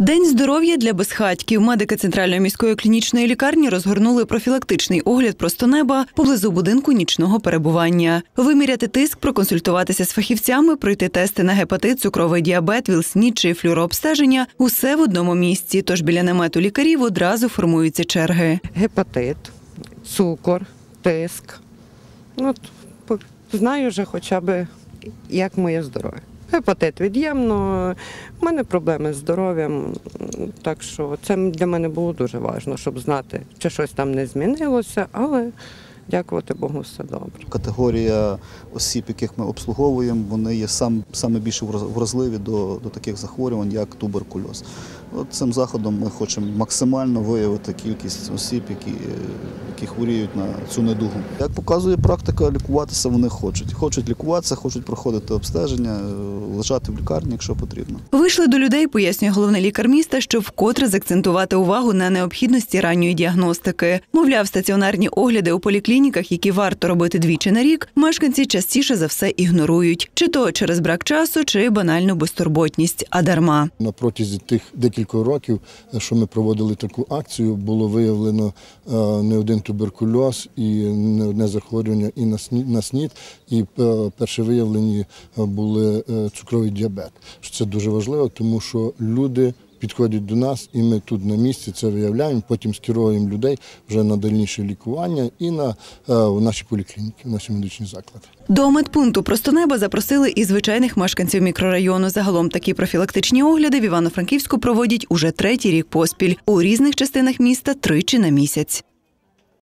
День здоров'я для безхатьків. Медики центральної міської клінічної лікарні розгорнули профілактичний огляд просто неба поблизу будинку нічного перебування. Виміряти тиск, проконсультуватися з фахівцями, пройти тести на гепатит, цукровий діабет, вілснід чи флюрообстеження – усе в одному місці. Тож біля намету лікарів одразу формуються черги. гепатит, цукор, тиск. Ну, знаю вже хоча б, як моє здоров'я. Гепатит від'ємно, в мене проблеми з здоров'ям, так що це для мене було дуже важливо, щоб знати, чи щось там не змінилося, але дякувати Богу, все добре. Категорія осіб, яких ми обслуговуємо, вони є сам, саме більше враз- вразливі до, до таких захворювань, як туберкульоз. От цим заходом ми хочемо максимально виявити кількість осіб, які, е, які хворіють на цю недугу. Як показує практика, лікуватися вони хочуть. Хочуть лікуватися, хочуть проходити обстеження, е, лежати в лікарні, якщо потрібно. Вийшли до людей, пояснює головний лікар міста, щоб вкотре закцентувати увагу на необхідності ранньої діагностики. Мовляв, стаціонарні огляди у поліклініках, які варто робити двічі на рік, мешканці частіше за все ігнорують, чи то через брак часу, чи банальну безтурботність, а дарма. На протязі тих декількох років, що ми проводили таку акцію, було виявлено е, не один туберкульоз і не одне захворювання і на СНІД, і е, перше виявлені е, були цукровий діабет. Це дуже важливо, тому що люди підходять до нас, і ми тут на місці це виявляємо. Потім скеровуємо людей вже на дальніше лікування і на е, в наші поліклініки, в наші медичні заклади. До медпункту просто небо запросили і звичайних мешканців мікрорайону. Загалом такі профілактичні огляди в Івано-Франківську проводять уже третій рік поспіль у різних частинах міста тричі на місяць.